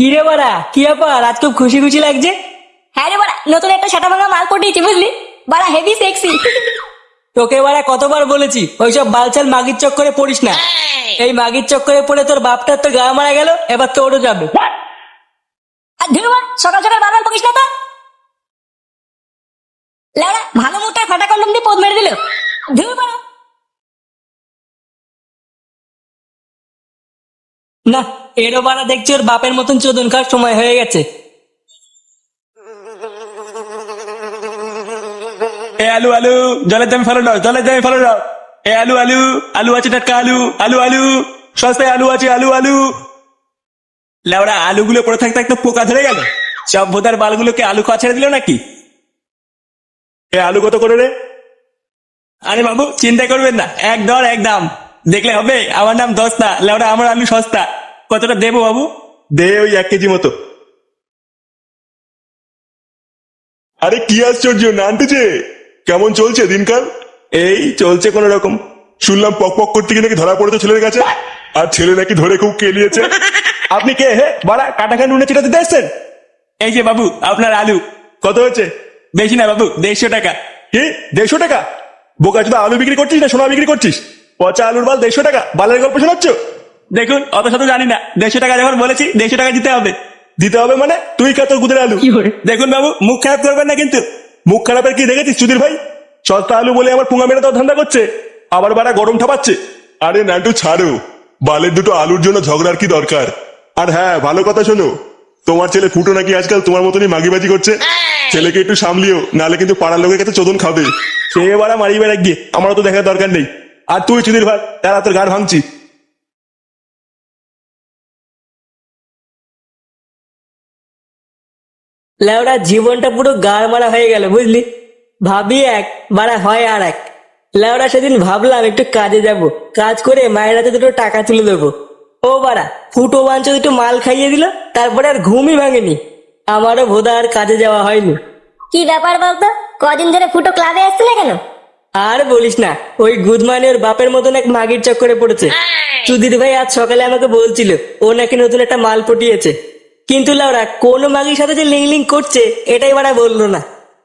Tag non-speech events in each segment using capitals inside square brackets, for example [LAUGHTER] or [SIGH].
কি রে বাড়া কি ব্যাপার? আজ খুব খুশি খুশি লাগছে। হ্যাঁ রে বাড়া নতুন একটা সাটা ভাঙা মাল পটিয়েছি বুঝলি? বাড়া হেভি সেক্সি তোকে বাড়া কতবার বলেছি ওইসব বালচাল মাগির চক্করে পড়িস না। এই। মাগির চক্করে পড়ে তোর বাপটার তো গা মারা গেল এবার তোরও যাবে। আর ধুর সকাল সকাল বারবার বকিস না তো। লেওড়া ভালো মুখটা ফাটা কন্ডম দিয়ে পোদ মেরে দিল। ধুর বাড়া। না এরও বাড়া দেখছি ওর বাপের মতন চোদন খাওয়ার সময় হয়ে গেছে। এ আলু আলু, জলের দামে ফেলো নাও, জলের দামে ফেলো নাও। এ আলু আলু আলু আছে টাটকা আলু আলু আলু, সস্তায় আলু আছে, আলু আলু। লেওড়া আলুগুলো পড়ে থাকতে একটা পোকা ধরে গেল। ভোদার বালগুলোকে আলু খাওয়া ছেড়ে দিল নাকি? এ আলু কত করে রে? আরে বাবু, চিন্তা করবেন না, এক দর এক দাম। দেখলে হবে, আমার নাম দস্তা লেওড়া আমার আলু সস্তা। কতটা দেবো বাবু? দে ওই এক কেজি মতো। আরে কি আশ্চর্য নানতেছে কেমন চলছে দিনকাল? এই চলছে কোন রকম। শুনলাম পক পক করতে গিয়ে নাকি ধরা পড়েছে ছেলের কাছে। আর ছেলে নাকি ধরে খুব কেলিয়েছে। আপনি কে হে? বাড়া কাটা খান নুনে চিটাতে এসছেন? এই যে বাবু আপনার আলু। কত হয়েছে? বেশি না বাবু দেড়শো টাকা। কি? দেড়শো টাকা? বোকা চোদা আলু বিক্রি করছিস না সোনা বিক্রি করছিস? পচা আলুর বাল দেড়শো টাকা? বালের গল্প শোনাচ্ছ? দেখুন অত শত জানি না। দেড়শো টাকা যখন বলেছি দেড়শো টাকা দিতে হবে। দিতে হবে মানে তুই কা তোর গুদের আলু। দেখুন বাবু মুখ খারাপ করবেন না কিন্তু। মুখ খারাপের কি দেখেছিস সুধীর ভাই? সস্তা আলু বলে আমার পুঙ্গা মেরে দেওয়ার ধান্দা করছে। আবার বাড়া গরম ঠাপাচ্ছে। আরে নাটু ছাড়ো। বালের দুটো আলুর জন্য ঝগড়ার কি দরকার? আর হ্যাঁ ভালো কথা শোনো। তোমার ছেলে ফুটো নাকি আজকাল তোমার মতনই মাগিবাজি করছে? ছেলেকে একটু সামলিও নালে কিন্তু পাড়ার লোকের কাছে চোদন খাবে। সে এবার মারি বেড়া গিয়ে আমারও তো দেখার দরকার নেই। আর তুই সুধীর ভাই তারা তোর গাড় ভাঙছি। লেওড়া জীবনটা পুরো গাড় মারা হয়ে গেল বুঝলি? ভাবি এক বাড়া হয় আর এক। লেওড়া সেদিন ভাবলাম একটু কাজে যাব। কাজ করে মায়ের হাতে দুটো টাকা তুলে দেবো। ও বাড়া ফুটো বাঞ্চ দুটো মাল খাইয়ে দিল তারপরে আর ঘুমই ভাঙেনি। আমারও বোধা আর কাজে যাওয়া হয়নি। কি ব্যাপার বলতো? কদিন ধরে ফুটো ক্লাবে আসছে না কেন? আর বলিস না ওই গুদমানি ওর বাপের মতন এক মাগির চক্করে পড়েছে। সুধীর ভাই আজ সকালে আমাকে বলছিল ও নাকি নতুন একটা মাল পটিয়েছে। কিন্তু লাউরা কোন মাগির সাথে যে লিং লিং করছে এটাই বাড়া বলল না।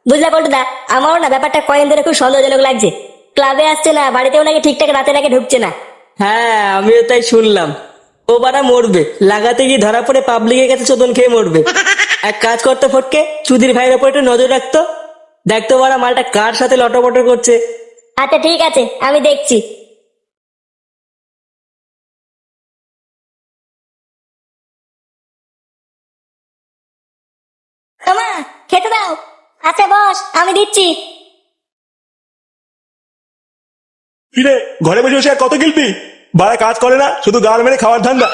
বুঝলা পল্টুদা আমারও না ব্যাপারটা কয়েকদিন ধরে খুব সন্দেহজনক লাগছে। ক্লাবে আসছে না বাড়িতেও নাকি ঠিকঠাক রাতে নাকি ঢুকছে না। হ্যাঁ আমিও তাই শুনলাম। ও বাড়া মরবে লাগাতে গিয়ে ধরা পড়ে পাবলিকের কাছে চোদন খেয়ে মরবে। এক কাজ করতে ফটকে সুধীর ভাইয়ের ওপর একটু নজর রাখতো দেখতো বাড়া মালটা কার সাথে লটপট করছে। আচ্ছা ঠিক আছে আমি দেখছি। আচ্ছা বস আমি দিচ্ছি। কিরে ঘরে বসে বসে আর কত গিলবি বাড়া কাজ করে না শুধু গাল মেরে খাওয়ার ধান্দা।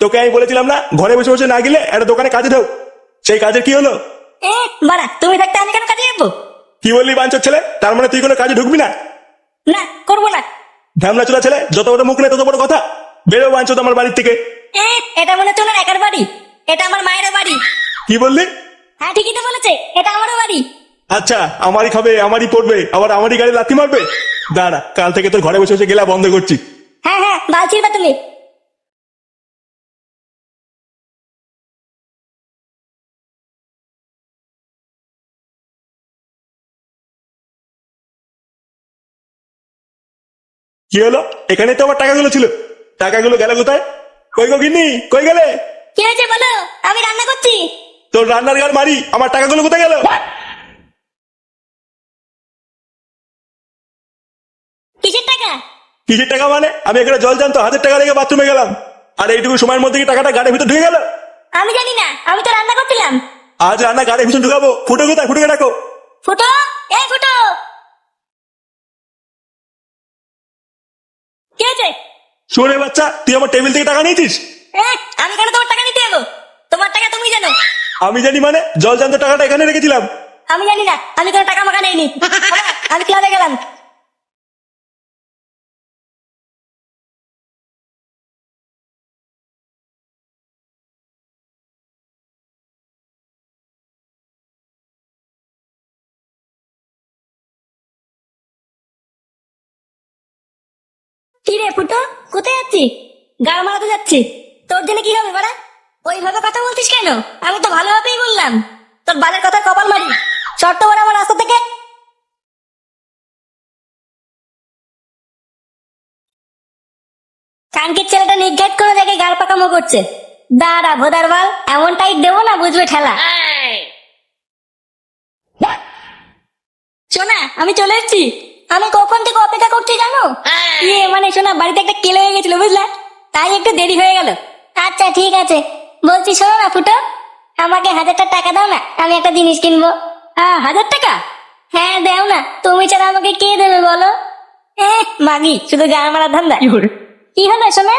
তোকে আমি বলেছিলাম না ঘরে বসে বসে না গেলে একটা দোকানে কাজে ঢোক। সেই কাজের কি হলো? এ বাড়া তুমি থাকতে আমি কেন কাজে যাব কি বললি বাঞ্চর ছেলে? তার মানে তুই কোনো কাজে ঢুকবি না? না করব না। ঢ্যামলা চোলা ছেলে যত বড় মুখ নেই তত বড় কথা। বেরো বাঞ্চত আমার বাড়ির থেকে। এ এটা মনে হচ্ছে ওনার একার বাড়ি। এটা আমার মায়ের বাড়ি। কি বললি? হ্যাঁ ঠিকই তো বলেছে এটা আমারও বাড়ি। আচ্ছা আমারই খাবে আমারই পড়বে আবার আমারই গাড়ি লাথি মারবে? দাঁড়া কাল থেকে তোর ঘরে বসে বসে গেলা বন্ধ করছি। হ্যাঁ হ্যাঁ বালছির বা তুমি। কি হলো? এখানে তো আমার টাকাগুলো ছিল। টাকাগুলো গেল কোথায়? কই গো গিন্নি কই গেলে? কি হয়েছে বলো আমি রান্না করছি। তোর রান্নার গাল মারি আমার টাকাগুলো কোথায় গেল? টাকা? কিসের টাকা মানে? আমি এখানে জল জানতো হাজার টাকা রেখে বাথরুমে গেলাম। আর এইটুকু সময়ের মধ্যে কি টাকাটা গাড়ির ভিতর ঢুকে গেল? আমি জানি না আমি তো রান্না করছিলাম। আজ রান্না গাড়ির ভিতর ঢুকাবো। ফুটো কোথায়? ফুটোকে ডাকো। ফুটো? এই ফুটো! কি হয়েছে? শোনে বাচ্চা তুই আমার টেবিল থেকে টাকা নিয়েছিস? আমি কেন তোমার টাকা নিতে যাব? তোমার টাকা তুমি জানো। আমি জানি মানে জল জানতো টাকাটা এখানে রেখেছিলাম। আমি জানি না আমি কোনো টাকা মাখা নেইনি। আমি ক্লাবে গেলাম। কি রে ফুটো? কোথায় যাচ্ছি গাড় মারাতে যাচ্ছি। তোর জন্য কি হবে বাড়া ওইভাবে কথা বলছিস কেন? আমি তো ভালোভাবেই বললাম। তোর বালের কথা কপাল মারি। শর্ত বড় আমার রাস্তা থেকে। কানকির ছেলেটা নির্ঘাত করে দেখে গাল পাকামো করছে। দাঁড়া ভোদার বাল এমন টাইট দেবো না বুঝবে ঠেলা। শোনা আমি চলে এসেছি। আমি কখন থেকে অপেক্ষা করছি জানো? ইয়ে মানে শোনা বাড়িতে একটা কেলে হয়ে গেছিল বুঝলা? তাই একটু দেরি হয়ে গেল। আচ্ছা ঠিক আছে। বলছি শোনো না ফুটো আমাকে হাজারটা টাকা দাও না আমি একটা জিনিস কিনবো। হ্যাঁ হাজার টাকা? হ্যাঁ দাও না। তুমি ছাড়া আমাকে কে দেবে বলো? এ মাগি শুধু গান মারার ধান্দা। কি হলো? শোনা?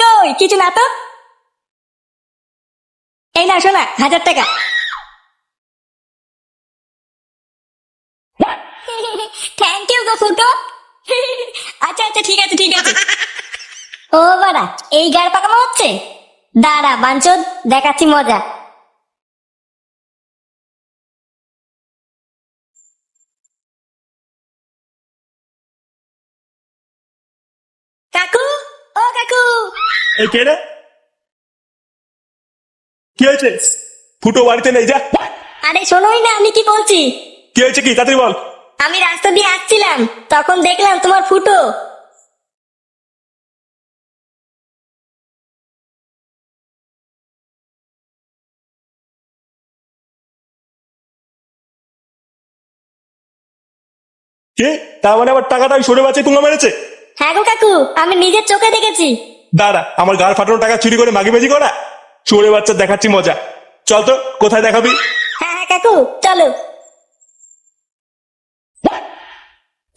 কই কিছু না তো? এই না শোনা হাজার টাকা। থ্যাংক ইউ গো ফুটো। আচ্ছা আচ্ছা ঠিক আছে ঠিক আছে। ও বাড়া এই গাড় পাকানো হচ্ছে? দাঁড়া বাঞ্চদ দেখাচ্ছি মজা। কাকু ও কাকু। এই কে রে? কি হয়েছে? ফুটো বাড়িতে নেই যা। আরে শোনোই না আমি কি বলছি? কি হয়েছে কি? তাড়াতাড়ি বল। আমি রাস্তা দিয়ে আসছিলাম তখন দেখলাম তোমার ফুটো। কে? তার মানে আবার টাকাটা ওই সরে বাচ্চায় পুঙ্গা মেরেছে? হ্যাঁ গো কাকু আমি নিজের চোখে দেখেছি। দাঁড়া আমার গাড় ফাটানো টাকা চুরি করে মাগিবাজি করা? চোরে বাচ্চা দেখাচ্ছি মজা। চল তো কোথায় দেখাবি? হ্যাঁ হ্যাঁ কাকু চলো।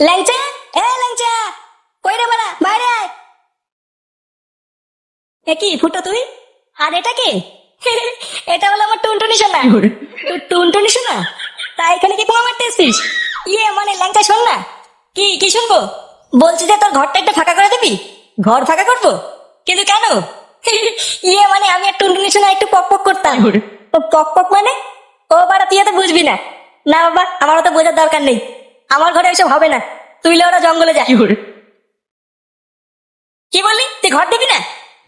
ল্যাংচা? এ ল্যাংচা! কই রে বাড়া বাইরে আয়! এ কি ফুটো তুই? আর এটা কে? এটা হলো আমার টুনটুনি সোনা। টু- টুনটুনি সোনা? তা এখানে কি পোয়া মারতে এসছিস ইয়ে মানে ল্যাংচা শোন না। কি কি শুনব? বলছি যে তোর ঘরটা একটু ফাঁকা করে দিবি? ঘর ফাঁকা করব? কিন্তু কেন? ইয়ে মানে আমি আর টুনটুনি সোনা একটু পক পক করতাম। ও পক পক মানে? ও বাড়া তুই তো বুঝবি না। না বাবা আমারও তো বোঝার দরকার নেই। আমার ঘরে এসব হবে না। তুই ওরা জঙ্গলে যা। কি বললি? তুই ঘর দিবি না?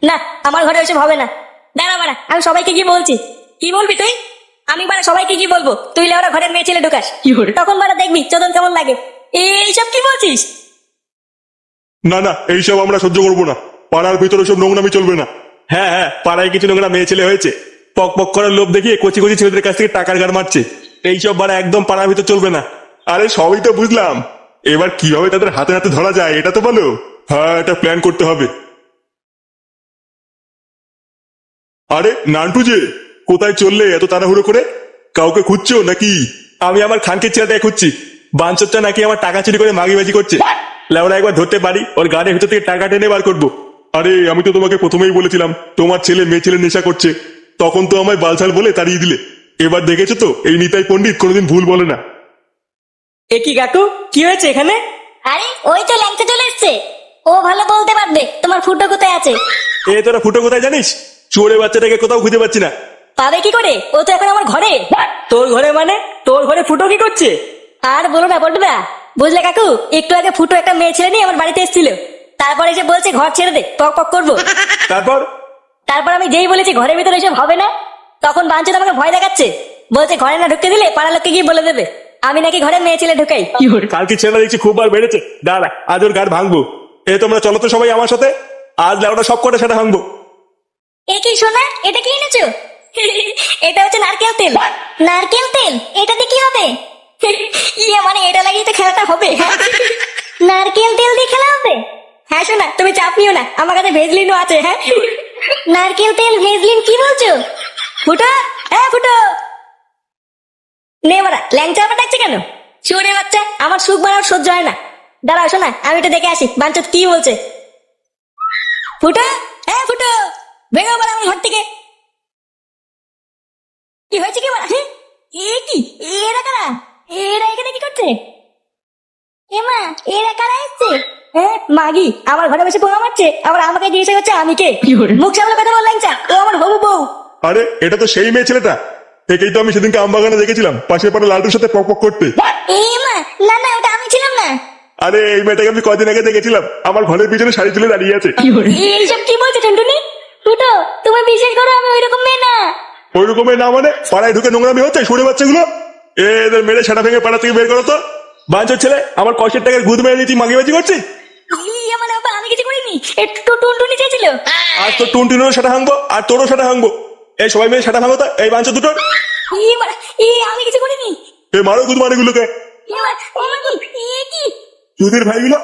না আমার ঘরে এসব হবে না। দাঁড়া বাড়া আমি সবাইকে কি বলছি? কি বলবি তুই? আমি বাড়া সবাইকে কি বলব? তুই ওরা ঘরের মেয়ে ছেলে ঢুকাস। তখন বাড়া দেখবি চোদন কেমন লাগে। এইসব কি বলছিস? না না এইসব আমরা সহ্য করব না। পাড়ার ভিতরে সব নোংরামি চলবে না। হ্যাঁ হ্যাঁ পাড়ায় কিছু নোংরা মেয়ে ছেলে হয়েছে। পক পক করার লোভ দেখিয়ে কচি কচি ছেলেদের কাছ থেকে টাকার গাড় মারছে। এইসব বাড়া একদম পাড়ার ভিতর চলবে না। আরে সবই তো বুঝলাম। এবার কীভাবে তাদের হাতে হাতে ধরা যায়, এটা তো বলো। হ্যাঁ এটা প্ল্যান করতে হবে। আরে, নান্টু যে, কোথায় চললে এত তাড়াহুড়ো করে? কাউকে খুঁজছো নাকি? আমি আমার খানকে ছেলেটাকে খুঁজছি। বাঞ্চরটা নাকি আমার টাকা চুরি করে মাগিবাজি করছে। লেওরা, একবার ধরতে পারি, ওর গাড়ির ভিতর থেকে টাকা টেনে বার করব। আরে, আমি তো তোমাকে প্রথমেই বলেছিলাম, তোমার ছেলে মেয়ে ছেলে নেশা করছে। তখন তো আমায় বালছাল বলে তাড়িয়ে দিলে। এবার দেখেছ তো, এই নিতাই পণ্ডিত কোনোদিন ভুল বলে না। এ কি কাকু কি হয়েছে এখানে? আরে ওই তো ল্যাংচা চলে এসছে। ও ভালো বলতে পারবে তোমার ফুটো কোথায় আছে? এ তোরা ফুটো কোথায় জানিস? চোরে বাচ্চাটাকে কোথাও খুঁজে পাচ্ছি না। পাবে কি করে? ও তো এখন আমার ঘরে। তোর ঘরে মানে? তোর ঘরে ফুটো কি করছে? আর বলো না বলবে বুঝলে কাকু একটু আগে ফুটো একটা মেয়ে ছেলে নিয়ে আমার বাড়িতে এসেছিল। তারপরে এসে বলছে ঘর ছেড়ে দে পক পক করব। তারপর? তারপর আমি যেই বলেছি ঘরের ভিতরে এসব হবে না তখন বাঞ্চত আমাকে ভয় দেখাচ্ছে। বলছে ঘরে না ঢুকতে দিলে পাড়ার লোককে গিয়ে বলে দেবে। আমি নাকি ঘরে মেয়ে ছেলে ঢুকাই। কালকে ছেলে দেখছি খুব বার বেড়েছে। দাঁড়া আজ ওর গাড় ভাঙবো। এ তোমরা চলো তো সবাই আমার সাথে। আজ লেওটা সব করে সেটা ভাঙবো। এ কি সোনা এটা কি এনেছো? [LAUGHS] এটা হচ্ছে নারকেল তেল। নারকেল তেল এটাতে কি হবে? [LAUGHS] ইয়ে মানে এটা লাগিয়ে তো খেলাটা হবে। [LAUGHS] নারকেল তেল দিয়ে খেলা হবে? হ্যাঁ শোনা তুমি চাপ নিও না আমার কাছে ভেজলিনও আছে হ্যাঁ? নারকেল তেল ভেজলিন কি বলছো? ফুটো হ্যাঁ ফুটো! নে বাড়া ল্যাংচা আবার ডাকছে কেন? শুনে বাচ্চা আমার সুখ বাড়ার সহ্য হয় না। দাঁড়াও শোনা আমি এটা দেখে আসি বাঞ্চত কি বলছে। ফুটো হ্যাঁ ফুটো আমার ঘর থেকে। কি হয়েছে কি বলা? হ্যাঁ? এ কি? এরা কারা? এরা এখানে কি করছে? এমা এরা কারা এসছে? হ্যাঁ মাগি আমার ঘরে বসে পোঙা মারছে আবার আমাকে জিজ্ঞাসা করছে আমি কে? মুখ সামনে কথা বললাম চা ও আমার হবু বউ। আরে এটা তো সেই মেয়ে ছেলেটা। একেই তো আমি সেদিনকে আমবাগানে দেখেছিলাম। পাশের পাড়ে লালটুর সাথে পক পক করতে। এমা না না ওটা আমি ছিলাম না। আরে এই মেয়েটাকে আমি কদিন আগে দেখেছিলাম। আমার ঘরের পিছনে শাড়ি তুলে দাঁড়িয়ে আছে। এইসব কি বলছে টুনটুনি? ফুটো তুমি বিশ্বাস করো আমি ওই রকম মেয়ে না। ওই রকমের না মানে? পাড়ায় ঢুকে নোংরামি হচ্ছে সরে বাচ্চাগুলো? এ এদের মেরে সেটা ভেঙে পাড়া থেকে বের করো তো। বাঞ্চর ছেলে আমার কষ্টের টাকার গুদ মেরে নিয়ে তুই মাগিবাজি করছিস? ইয়ে মানে বাবা আমি কিছু করিনি। একটু টুনটুনি চেয়েছিল। আর তোর টুনটুনেরও সেটা ভাঙবো আর তোরও সেটা ভাঙবো। এই সবাই মিলে সেটা ভাঙো তো এই বাঞ্চ দুটো। ই মানে ই আমি কিছু করিনি। এ মারো গুদ মানে ও মা কি? এ কি? চুদির ভাইগুলো।